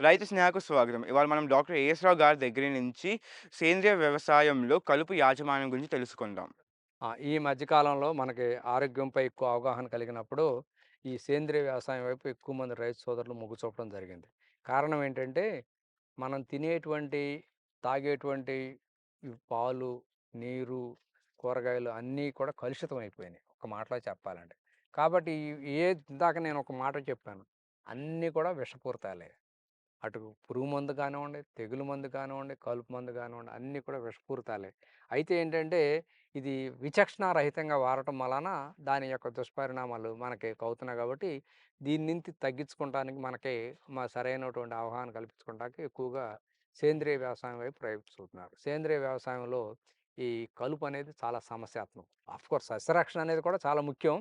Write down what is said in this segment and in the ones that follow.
రైతు స్నేహకు స్వాగతం. ఇవాళ మనం డాక్టర్ ఏఎస్ రావు గారి దగ్గర నుంచి సేంద్రియ వ్యవసాయంలో కలుపు యాజమాన్యం గురించి తెలుసుకుందాం. ఆ! ఈ మధ్యకాలంలో మనకి ఆరోగ్యంపై ఎక్కువ అవగాహన కలిగినప్పుడు, ఈ సేంద్రియ వ్యవసాయం వైపు ఎక్కువ మంది రైతు సోదరులు మొగ్గు చూపడం జరిగింది. కారణం ఏంటంటే, మనం తినేటువంటి, తాగేటువంటి ఈ పాలు, నీరు, కూరగాయలు అన్నీ కూడా కలుషితం అయిపోయినాయి. ఒక మాటలో చెప్పాలంటే. కాబట్టి ఏ ఇందాక నేను ఒక మాట చెప్పాను. అన్నీ కూడా విషపూరితాలే. అటు పురుగు మందు కానివ్వండి, తెగులు మందు కానివ్వండి, కలుపు మందు కానివ్వండి అన్నీ కూడా విషపూరితాలే. అయితే ఏంటంటే, ఇది విచక్షణారహితంగా వాడటం వలన దాని యొక్క దుష్పరిణామాలు మనకి అవుతున్నాయి కాబట్టి, దీని నుంచి తగ్గించుకోవడానికి మనకి మా సరైనటువంటి అవగాహన కల్పించుకోవడానికి ఎక్కువగా సేంద్రియ వ్యవసాయం వైపు ప్రయత్నిస్తున్నారు సేంద్రియ వ్యవసాయంలో ఈ కలుపు అనేది చాలా సమస్యాత్మకం. ఆఫ్‌కోర్స్ సస్యరక్షణ అనేది కూడా చాలా ముఖ్యం.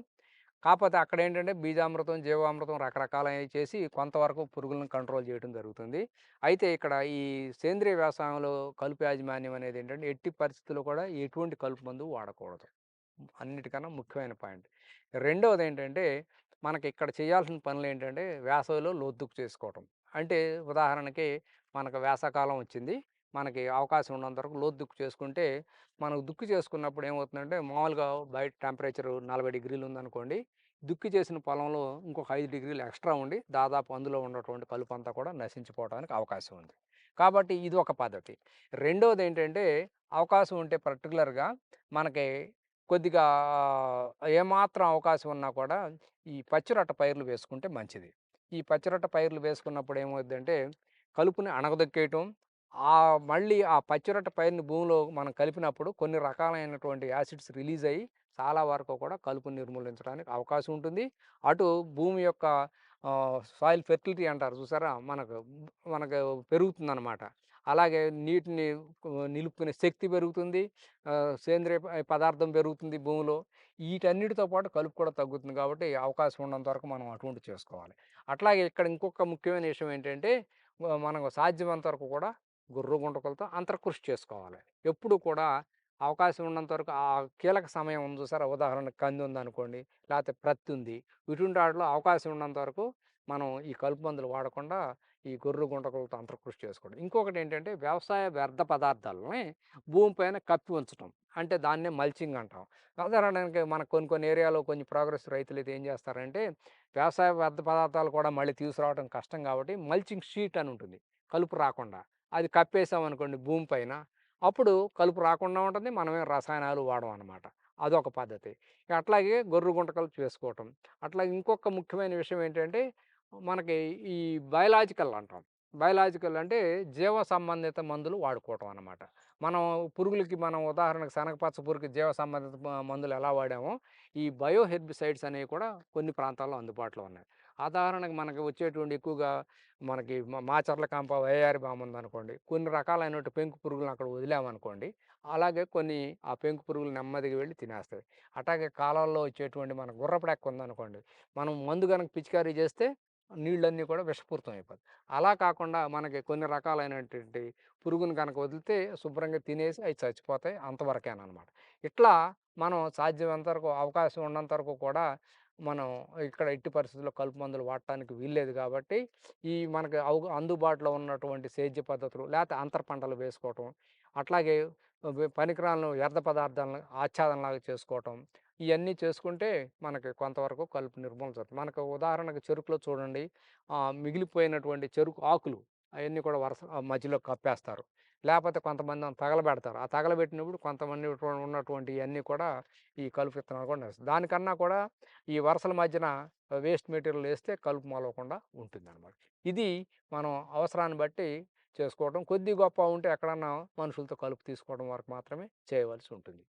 కాకపోతే అక్కడ ఏంటంటే బీజామృతం, జీవామృతం రకరకాలవి చేసి కొంతవరకు పురుగులను కంట్రోల్ చేయడం జరుగుతుంది. అయితే ఇక్కడ ఈ సేంద్రియ వ్యవసాయంలో కలుపు యాజమాన్యం అనేది ఏంటంటే ఎట్టి పరిస్థితుల్లో కూడా ఎటువంటి కలుపు మందు వాడకూడదు. అన్నిటికన్నా ముఖ్యమైన పాయింట్. రెండవది ఏంటంటే మనకి ఇక్కడ చేయాల్సిన పనులు ఏంటంటే వేసవిలో లోతుకు చేసుకోవటం. అంటే ఉదాహరణకి మనకు వేసవికాలం వచ్చింది. మనకి అవకాశం ఉన్నంత వరకు లోతు దుక్కు చేసుకుంటే, మనకు దుక్కు చేసుకున్నప్పుడు ఏమవుతుందంటే మామూలుగా బయట టెంపరేచరు 40 డిగ్రీలు ఉందనుకోండి. దుక్కి చేసిన పొలంలో ఇంకొక ఐదు డిగ్రీలు ఎక్స్‌ట్రా ఉండి దాదాపు అందులో ఉన్నటువంటి అంతా కూడా నశించిపోవడానికి అవకాశం ఉంది. కాబట్టి ఇది ఒక పద్ధతి. రెండవది ఏంటంటే అవకాశం ఉంటే పర్టికులర్గా మనకి కొద్దిగా ఏమాత్రం అవకాశం ఉన్నా కూడా ఈ పచ్చిరొట్ట పైర్లు వేసుకుంటే మంచిది. ఈ పచ్చిరొట్ట పైర్లు వేసుకున్నప్పుడు ఏమవుతుందంటే కలుపుని అణగదొక్కేయటం, ఆ మళ్ళీ ఆ పచ్చిరొట్ట పైరుని భూమిలో మనం కలిపినప్పుడు కొన్ని రకాలైనటువంటి యాసిడ్స్ రిలీజ్ అయ్యి చాలా వరకు కూడా కలుపు నిర్మూలించడానికి అవకాశం ఉంటుంది. అటు భూమి యొక్క సాయిల్ ఫెర్టిలిటీ అంటారు చూసారా? మనకు మనకు పెరుగుతుందనమాట. అలాగే నీటిని నిలుపుకునే శక్తి పెరుగుతుంది. సేంద్రియ పదార్థం పెరుగుతుంది భూమిలో. వీటన్నిటితో పాటు కలుపు కూడా తగ్గుతుంది కాబట్టి అవకాశం ఉన్నంత వరకు మనం అటువంటి చేసుకోవాలి. అట్లాగే ఇక్కడ ఇంకొక ముఖ్యమైన విషయం ఏంటంటే మనకు సాధ్యమంత వరకు కూడా గుర్రు గుంటకలతో అంతర్కృషి చేసుకోవాలి. ఎప్పుడు కూడా అవకాశం ఉన్నంత వరకు ఆ కీలక సమయం ఉంది చూసారా? ఉదాహరణకు కంది ఉందనుకోండి, లేకపోతే ప్రత్తి ఉంది. ఇటువంటి వాటిలో అవకాశం ఉన్నంత వరకు మనం ఈ కలుపు మందులు వాడకుండా ఈ గొర్రె గుంటకలతో అంతర్కృషి చేసుకోవడం. ఇంకొకటేంటంటే వ్యవసాయ వ్యర్థ పదార్థాలని భూమిపైన కప్పి ఉంచటం. అంటే దాన్నే మల్చింగ్ అంటాం. ఉదాహరణకి మనకు కొన్ని కొన్ని ఏరియాలో కొన్ని ప్రోగ్రెస్ రైతులైతే ఏం చేస్తారంటే వ్యవసాయ వ్యర్థ పదార్థాలు కూడా మళ్ళీ తీసుకురావడం కష్టం కాబట్టి మల్చింగ్ షీట్ అని ఉంటుంది. కలుపు రాకుండా. అది కప్పేసామనుకోండి భూమి పైన, అప్పుడు కలుపు రాకుండా ఉంటుంది. మనమే రసాయనాలు వాడమనమాట. అదొక పద్ధతి. అట్లాగే గొర్రె గుంటకలు చేసుకోవటం. అట్లాగే ఇంకొక ముఖ్యమైన విషయం ఏంటంటే మనకి ఈ బయలాజికల్ అంటాం. బయలాజికల్ అంటే జీవ సంబంధిత మందులు వాడుకోవటం అన్నమాట. మనం పురుగులకి మనం ఉదాహరణకు శనగపచ్చ పురుగుకి జీవ సంబంధిత మందులు ఎలా వాడామో, ఈ బయో హెర్బిసైడ్స్ అనేవి కూడా కొన్ని ప్రాంతాల్లో అందుబాటులో ఉన్నాయి. ఉదాహరణకు మనకి వచ్చేటువంటి ఎక్కువగా మనకి మాచర్ల కాంప వయ్యారి బామ్ ఉందనుకోండి. కొన్ని రకాలైనటువంటి పెంకు పురుగులను అక్కడ వదిలామనుకోండి. అలాగే కొన్ని ఆ పెంకు పురుగులు నెమ్మదిగా వెళ్ళి తినేస్తాయి. అట్లాగే కాలాల్లో వచ్చేటువంటి మన గుర్రపడెక్క ఉందనుకోండి. మనం మందు కనుక పిచికారీ చేస్తే నీళ్ళన్నీ కూడా విషపూరితం అయిపోతాయి. అలా కాకుండా మనకి కొన్ని రకాలైనటువంటి పురుగుని కనుక వదిలితే శుభ్రంగా తినేసి అవి చచ్చిపోతాయి. అంతవరకేనమాట ఇట్లా మనం సాధ్యమైనంత వరకు అవకాశం ఉన్నంత వరకు కూడా మనం ఇక్కడ ఎట్టి పరిస్థితుల్లో కలుపు మందులు వాడటానికి వీల్లేదు కాబట్టి, ఈ మనకి అవు అందుబాటులో ఉన్నటువంటి సేద్య పద్ధతులు లేకపోతే అంతర పంటలు వేసుకోవటం. అట్లాగే పనికిరాలను వ్యర్థ పదార్థాలను ఆచ్ఛాదనలాగా చేసుకోవటం. ఇవన్నీ చేసుకుంటే మనకి కొంతవరకు కలుపు నిర్మూలన జరుగుతుంది. మనకు ఉదాహరణకు చెరుకులో చూడండి మిగిలిపోయినటువంటి చెరుకు ఆకులు అవన్నీ కూడా వరుస మధ్యలో కప్పేస్తారు. లేకపోతే కొంతమంది తగలబెడతారు. ఆ తగలబెట్టినప్పుడు కొంతమంది ఉన్నటువంటి అన్నీ కూడా ఈ కలుపు విత్తనాలు కూడా దానికన్నా కూడా ఈ వరుసల మధ్యన వేస్ట్ మెటీరియల్ వేస్తే కలుపు మొలవకుండా ఉంటుందనమాట. ఇది మనం అవసరాన్ని బట్టి చేసుకోవటం. కొద్ది గొప్ప ఉంటే ఎక్కడన్నా మనుషులతో కలుపు తీసుకోవడం వరకు మాత్రమే చేయవలసి ఉంటుంది.